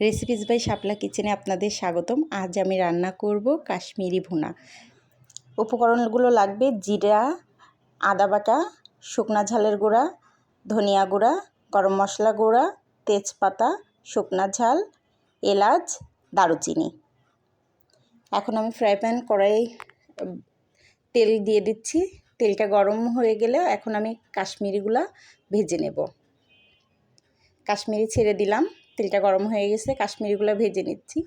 Recipes by শাপলা কিচেনে আপনাদের স্বাগতম। আজ আমি রান্না করব কাশ্মীরি ভুনা। উপকরণগুলো লাগবে জিরা, আদা বাটা, শুকনা ঝালের গুঁড়া, ধনিয়া গুঁড়া, গরম মশলা গুঁড়া, তেজপাতা, শুকনা ঝাল, এলাচ, দারুচিনি। এখন আমি ফ্রাই প্যান কড়াই তেল দিয়ে দিচ্ছি। তেলটা গরম হয়ে গেলে এখন আমি কাশ্মীরিগুলা ভেজে নেব। কাশ্মীরি ছেড়ে দিলাম। তেলটা গরম হয়ে গেছে, কাশ্মীরিগুলো ভেজে নিচ্ছি।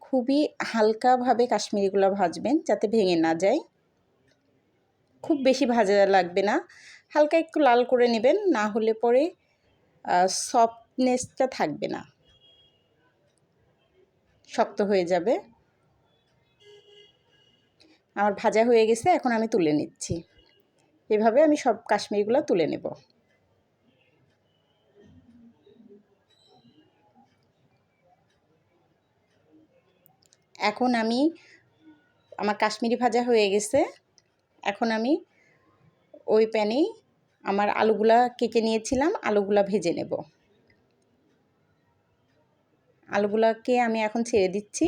খুবই হালকাভাবে কাশ্মীরিগুলো ভাজবেন যাতে ভেঙে না যায়। খুব বেশি ভাজা লাগবে না। হালকা একটু লাল করে নেবেন, না হলে পরে সফটনেসটা থাকবে না। শক্ত হয়ে যাবে। আমার ভাজা হয়ে গেছে, এখন আমি তুলে নিচ্ছি। এভাবে আমি সব কাশ্মীরিগুলো তুলে নেব। এখন আমি, আমার কাশ্মীরি ভাজা হয়ে গেছে। এখন আমি ওই প্যানেই আমার আলুগুলা কেটে নিয়েছিলাম, আলুগুলা ভেজে নেব। আলুগুলাকে আমি এখন ছেড়ে দিচ্ছি,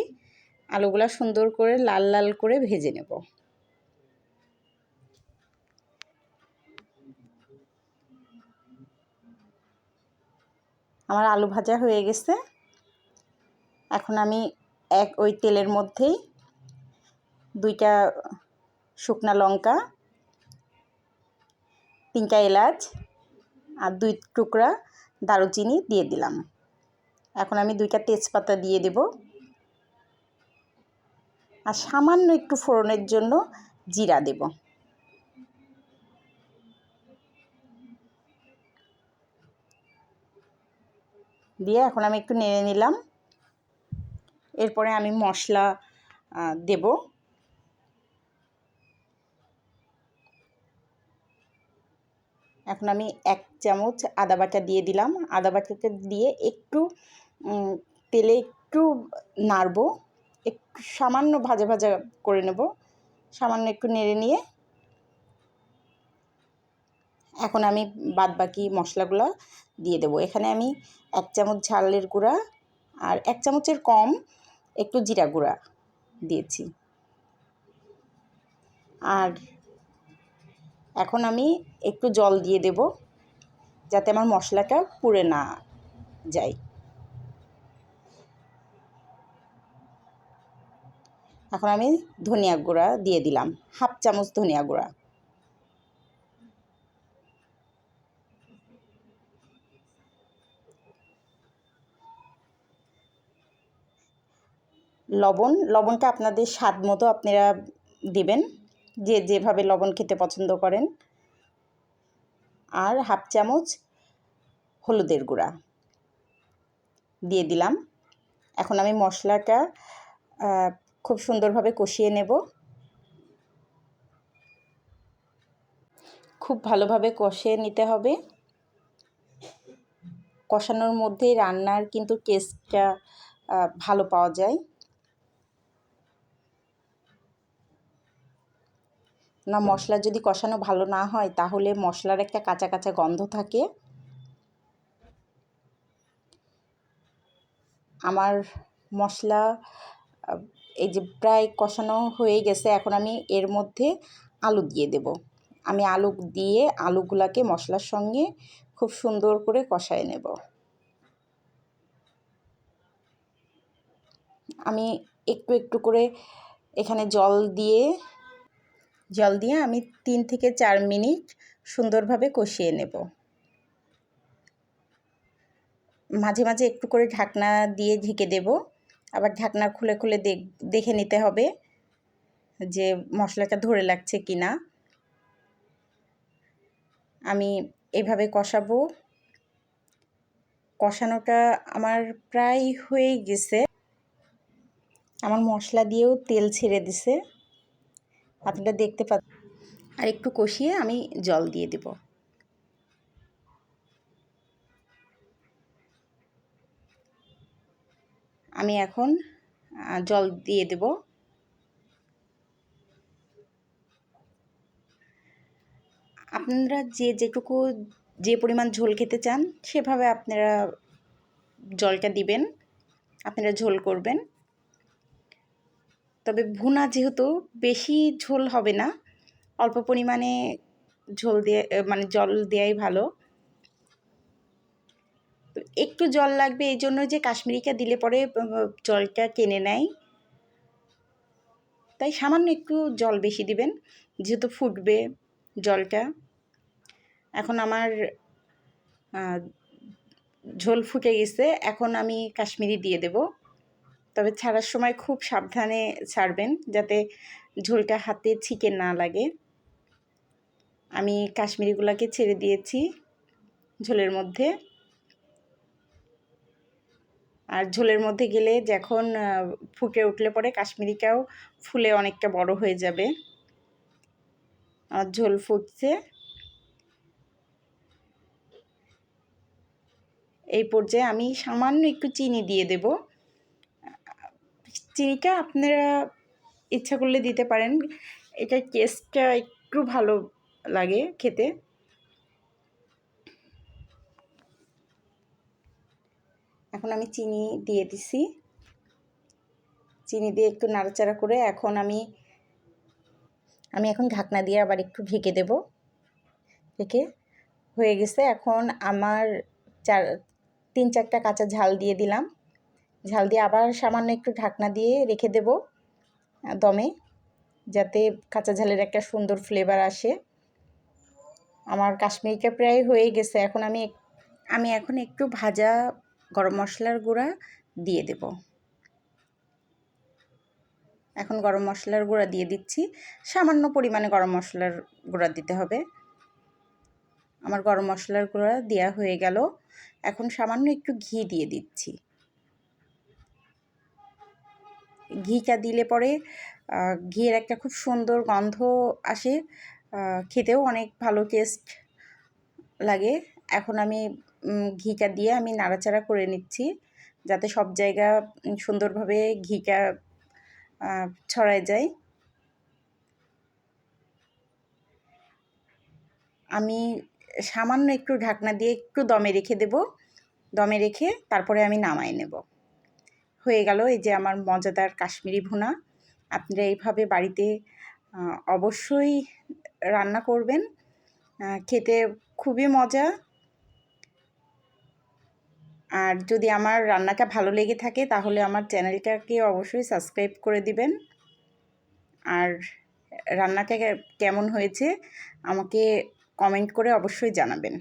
আলুগুলা সুন্দর করে লাল লাল করে ভেজে নেব। আমার আলু ভাজা হয়ে গেছে। এখন আমি এক ওই তেলের মধ্যেই দুইটা শুকনা লঙ্কা, তিনটা এলাচ আর দুই টুকরা দারুচিনি দিয়ে দিলাম। এখন আমি দুইটা তেজপাতা দিয়ে দেব। আর সামান্য একটু ফোড়নের জন্য জিরা দেব। দিয়ে এখন আমি একটু নেড়ে নিলাম। এরপরে আমি মশলা দেব। এখন আমি এক চামচ আদা বাটা দিয়ে দিলাম। আদা বাটাটা দিয়ে একটু তেলে একটু নাড়ব। একটু সামান্য ভাজা ভাজা করে নেব। সামান্য একটু নেড়ে নিয়ে। এখন আমি বাদ বাকি মশলাগুলো দিয়ে দেবো। এখানে আমি এক চামচ ঝালের গুঁড়া আর এক চামচের কম একটু জিরা গুঁড়া দিয়েছি। আর এখন আমি একটু জল দিয়ে দেব, যাতে আমার মশলাটা পুড়ে না যায়। এখন আমি ধনিয়া গুঁড়া দিয়ে দিলাম, হাফ চামচ ধনিয়া গুঁড়া। লবণ, লবণটা আপনাদের স্বাদ মতো আপনারা দিবেন, যে যেভাবে লবণ খেতে পছন্দ করেন। আর হাফ চামচ হলুদের গুঁড়া দিয়ে দিলাম। এখন আমি মশলাটা খুব সুন্দরভাবে কষিয়ে নেব। খুব ভালোভাবে কষিয়ে নিতে হবে। কষানোর মধ্যেই রান্নার কিন্তু টেস্টটা ভালো পাওয়া যায়। না, মশলা যদি কষানো ভালো না হয়, তাহলে মশলার একটা কাঁচা কাঁচা গন্ধ থাকে। আমার মশলা এই যে প্রায় কষানো হয়ে গেছে, এখন আমি এর মধ্যে আলু দিয়ে দেব। আমি আলু দিয়ে আলুগুলাকে মশলার সঙ্গে খুব সুন্দর করে কষায় নেব। আমি একটু একটু করে এখানে জল দিয়ে জল দিয়ে আমি তিন থেকে চার মিনিট সুন্দরভাবে কষিয়ে নেব। মাঝে মাঝে একটু করে ঢাকনা দিয়ে ঢেকে দেব। আবার ঢাকনা খুলে খুলে দেখে নিতে হবে যে মশলাটা ধরে লাগছে কি না আমি এভাবে কষাবো। কষানোটা আমার প্রায় হয়ে গেছে। আমার মশলা দিয়েও তেল ছেড়ে দিছে। আপনারা দেখতে পা আর একটু কষিয়ে আমি জল দিয়ে দেব। আমি এখন জল দিয়ে দেব। আপনারা যে যেটুকু, যে পরিমাণ ঝোল খেতে চান, সেভাবে আপনারা জলটা দিবেন। আপনারা ঝোল করবেন। তবে ভুনা যেহেতু বেশি ঝোল হবে না, অল্প পরিমাণে ঝোল দিয়ে মানে জল দেওয়াই ভালো। একটু জল লাগবে এই জন্য যে কাশ্মীরিকা দিলে পরে জলটা টেনে নেয়। তাই সামান্য একটু জল বেশি দিবেন, যেহেতু ফুটবে জলটা। এখন আমার ঝোল ফুটে গেছে, এখন আমি কাশ্মীরি দিয়ে দেব। তবে ছাড়ার সময় খুব সাবধানে ছাড়বেন যাতে ঝোলটা হাতে ছিকে না লাগে। আমি কাশ্মীরিগুলোকে ছেড়ে দিয়েছি ঝোলের মধ্যে। আর ঝোলের মধ্যে গেলে যখন ফুটে উঠলে পরে কাশ্মীরিটাও ফুলে অনেকটা বড় হয়ে যাবে। আর ঝোল ফুটছে। এই পর্যায়ে আমি সামান্য একটু চিনি দিয়ে দেব। চিনিটা আপনারা ইচ্ছা করলে দিতে পারেন। এটার টেস্টটা একটু ভালো লাগে খেতে। এখন আমি চিনি দিয়ে দিছি। চিনি দিয়ে একটু নাড়াচাড়া করে এখন আমি আমি এখন ঢাকনা দিয়ে আবার একটু ঢেকে দেব। ঢেকে হয়ে গেছে। এখন আমার চার, তিন চারটা কাঁচা ঝাল দিয়ে দিলাম। ঝাল দিয়ে আবার সামান্য একটু ঢাকনা দিয়ে রেখে দেব দমে, যাতে কাঁচা ঝালের একটা সুন্দর ফ্লেভার আসে। আমার কাশ্মীরিটা প্রায় হয়ে গেছে, এখন আমি আমি এখন একটু ভাজা গরম মশলার গুঁড়া দিয়ে দেব। এখন গরম মশলার গুঁড়া দিয়ে দিচ্ছি, সামান্য পরিমাণে গরম মশলার গুঁড়া দিতে হবে। আমার গরম মশলার গুঁড়া দেওয়া হয়ে গেল, এখন সামান্য একটু ঘি দিয়ে দিচ্ছি। ঘিটা দিলে পরে ঘিয়ের একটা খুব সুন্দর গন্ধ আসে খেতেও অনেক ভালো টেস্ট লাগে। এখন আমি ঘিটা দিয়ে আমি নাড়াচাড়া করে নিচ্ছি, যাতে সব জায়গা সুন্দরভাবে ঘিটা ছড়ায় যায়। আমি সামান্য একটু ঢাকনা দিয়ে একটু দমে রেখে দেব। দমে রেখে তারপরে আমি নামাই নেব। হয়ে গেল এই যে আমার মজাদার কাশ্মীরি ভুনা। আপনারা এইভাবে বাড়িতে অবশ্যই রান্না করবেন। খেতে খুবই মজা। আর যদি আমার রান্নাটা ভালো লেগে থাকে তাহলে আমার চ্যানেলটাকে অবশ্যই সাবস্ক্রাইব করে দিবেন। আর রান্নাটা কেমন হয়েছে আমাকে কমেন্ট করে অবশ্যই জানাবেন।